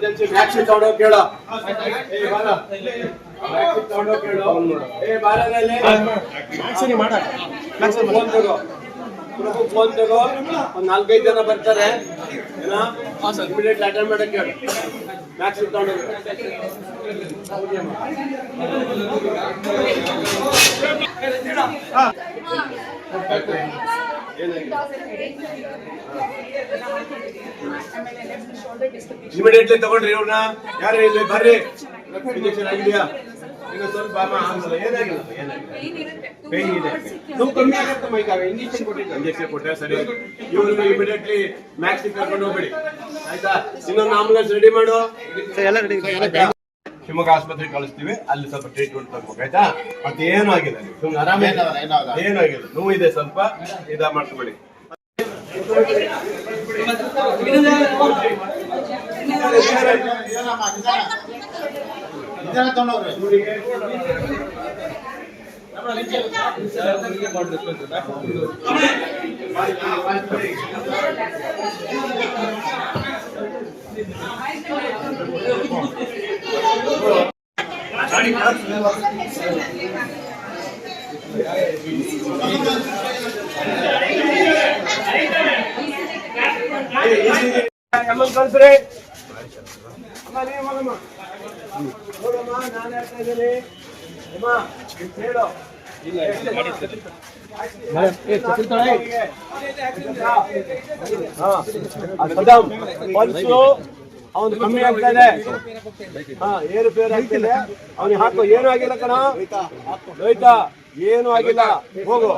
Emergency vaccine ತಗೊಂಡೋಗಿ ಕೇಳೋ. ಏ ಬಾರ ವ್ಯಾಕ್ಸಿನ್ ತಗೊಂಡೋಗಿ ಕೇಳೋ. ಏ ಬಾರಲ್ಲಿ ಫೋನ್ ತಗೋ. ಪ್ರಭು ಫೋನ್ ತಗೋ. ಒಂದು ನಾಲ್ಕೈದು ಜನ ಬರ್ತಾರೆ. ಏನೋ ಇಮಿಡಿಯೇಟ್ ಅಟೆಂಡ್ ಮಾಡಕ್ಕೆ ಹೇಳು ವ್ಯಾಕ್ಸಿನ್ ತಗೊಂಡೋಗಿ ಇಮಿಡಿಯೇಟ್ಲಿ ತಗೊಂಡ್ರಿ ಇವ್ರನ್ನ. ಯಾರು ಇಲ್ಲಿ ಬರ್ರಿ. ಇಂಜೆಕ್ಷನ್ ಆಗಿದೆಯಾ? ಇನ್ನು ಸ್ವಲ್ಪ ಆಗಲ್ಲ ಏನಾಗಿಲ್ಲ ಏನಾಗಿಲ್ಲ. ಪೇನ್ ಇದೆ. ನೋವು ಕಮ್ಮಿ ಆಗುತ್ತೆ ಮೈಕಾಗ ಇಂಜೆಕ್ಷನ್ ಕೊಟ್ಟಿದ್ದೆ ಇಂಜೆಕ್ಷನ್ ಕೊಟ್ಟೆ ಸರಿ. ಇವ್ರನ್ನ ಇಮಿಡಿಯೇಟ್ಲಿ ಮ್ಯಾಕ್ಸಿಗೆ ಕರ್ಕೊಂಡು ಹೋಗ್ಬೇಡಿ. ಆಯ್ತಾ? ಇನ್ನೊಂದು ಆಂಬುಲೆನ್ಸ್ ರೆಡಿ ಮಾಡು. ಆಯ್ತಾ? ಶಿವಮೊಗ್ಗ ಆಸ್ಪತ್ರೆಗೆ ಕಳಿಸ್ತೀವಿ ಅಲ್ಲಿ ಸ್ವಲ್ಪ ಟ್ರೀಟ್ಮೆಂಟ್ ತಗೋಬೇಕು ಆಯ್ತಾ? ಮತ್ತೇನು ಆಗಿಲ್ಲ ನೀವು. ಸುಮ್ನೆ ಆರಾಮ ಏನು ಆಗಿಲ್ಲ. ನೋವು ಇದೆ ಸ್ವಲ್ಪ ಇದ ಮಾಡ್ಕೊಬೇಡಿ. ಅಮ್ಮನ್ ಕಳ್ಸ್ರಿ ಅಮ್ಮ ನೀ ಮಗಮ್ಮ ನೋಡಮ್ಮ ನಾನು ಹೇಳ್ತಾ ಇದ್ದೀನಿ ಅಮ್ಮ ನೀನ್ ಹೇಳು ಪಲ್ಸು ಅವನು ಕಮ್ಮಿ ಆಗ್ತಾ ಇದೆ. ಹಾ ಏರುಪೇರು ಆಗ್ತಿದೆ ಅವನಿಗೆ ಹಾಕೋ ಏನು ಆಗಿಲ್ಲ ಕಣ. ರೈತ ಏನು ಆಗಿಲ್ಲ. ಹೋಗು.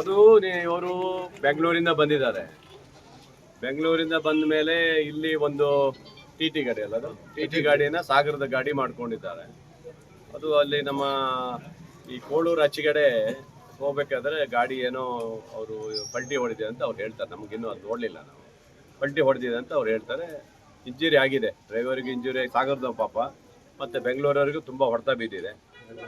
ಅದು ಇವರು ಬೆಂಗಳೂರಿಂದ ಬಂದಿದ್ದಾರೆ. ಬೆಂಗಳೂರಿಂದ ಬಂದ ಮೇಲೆ ಇಲ್ಲಿ ಒಂದು ಟಿ ಟಿ ಗಾಡಿ ಅಲ್ಲ ಅದು? ಟಿ ಟಿ ಗಾಡಿನ ಸಾಗರದ ಗಾಡಿ ಮಾಡ್ಕೊಂಡಿದ್ದಾರೆ. ಅದು ಅಲ್ಲಿ ನಮ್ಮ ಈ ಕೋಳೂರು ಅಚ್ಚಿಗಡೆ ಹೋಗ್ಬೇಕಾದ್ರೆ ಗಾಡಿ ಏನೋ ಅವರು ಪಲ್ಟಿ ಹೊಡೆದಿದೆ ಅಂತ ಅವ್ರು ಹೇಳ್ತಾರೆ. ನಮಗಿನ್ನೂ ಅದು ನೋಡಲಿಲ್ಲ ನಾವು. ಪಲ್ಟಿ ಹೊಡೆದಿದೆ ಅಂತ ಅವ್ರು ಹೇಳ್ತಾರೆ. ಇಂಜುರಿ ಆಗಿದೆ. ಡ್ರೈವರ್ಗೆ ಇಂಜುರಿ ಸಾಗರದ ಪಾಪ. ಮತ್ತು ಬೆಂಗಳೂರವರೆಗೂ ತುಂಬ ಹೊಡೆತ ಬಿದ್ದಿದೆ.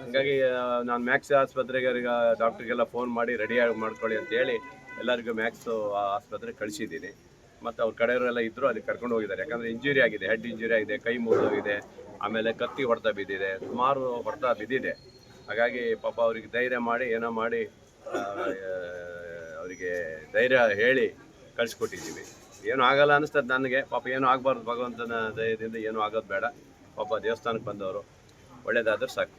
ಹಾಗಾಗಿ ನಾನು ಮ್ಯಾಕ್ಸ್ ಆಸ್ಪತ್ರೆಗೆ ಅವ್ರಿಗೆ, ಡಾಕ್ಟ್ರಿಗೆಲ್ಲ ಫೋನ್ ಮಾಡಿ ರೆಡಿಯಾಗಿ ಮಾಡ್ಕೊಳ್ಳಿ ಅಂತ ಹೇಳಿ ಎಲ್ಲರಿಗೂ ಮ್ಯಾಕ್ಸ್ ಆಸ್ಪತ್ರೆಗೆ ಕಳಿಸಿದ್ದೀನಿ. ಮತ್ತು ಅವ್ರ ಕಡೆಯವರೆಲ್ಲ ಇದ್ದರು ಅಲ್ಲಿ ಕರ್ಕೊಂಡು ಹೋಗಿದ್ದಾರೆ. ಯಾಕಂದರೆ ಇಂಜುರಿ ಆಗಿದೆ. ಹೆಡ್ ಇಂಜುರಿ ಆಗಿದೆ. ಕೈ ಮುರಿದೋಗಿದೆ ಆಮೇಲೆ ಕತ್ತಿ ಹೊಡೆತ ಬಿದ್ದಿದೆ. ಸುಮಾರು ಹೊಡೆತ ಬಿದ್ದಿದೆ. ಹಾಗಾಗಿ ಪಾಪ ಅವ್ರಿಗೆ ಧೈರ್ಯ ಮಾಡಿ, ಏನೋ ಮಾಡಿ ಅವರಿಗೆ ಧೈರ್ಯ ಹೇಳಿ ಕಳಿಸ್ಕೊಟ್ಟಿದ್ದೀವಿ. ಏನೂ ಆಗಲ್ಲ ಅನಿಸ್ತದೆ ನನಗೆ. ಪಾಪ ಏನೂ ಆಗಬಾರ್ದು ಭಗವಂತನ ದಯದಿಂದ ಏನೂ ಆಗೋದು ಬೇಡ. ಪಾಪ ದೇವಸ್ಥಾನಕ್ಕೆ ಬಂದವರು ಒಳ್ಳೇದಾದ್ರೆ ಸಾಕು.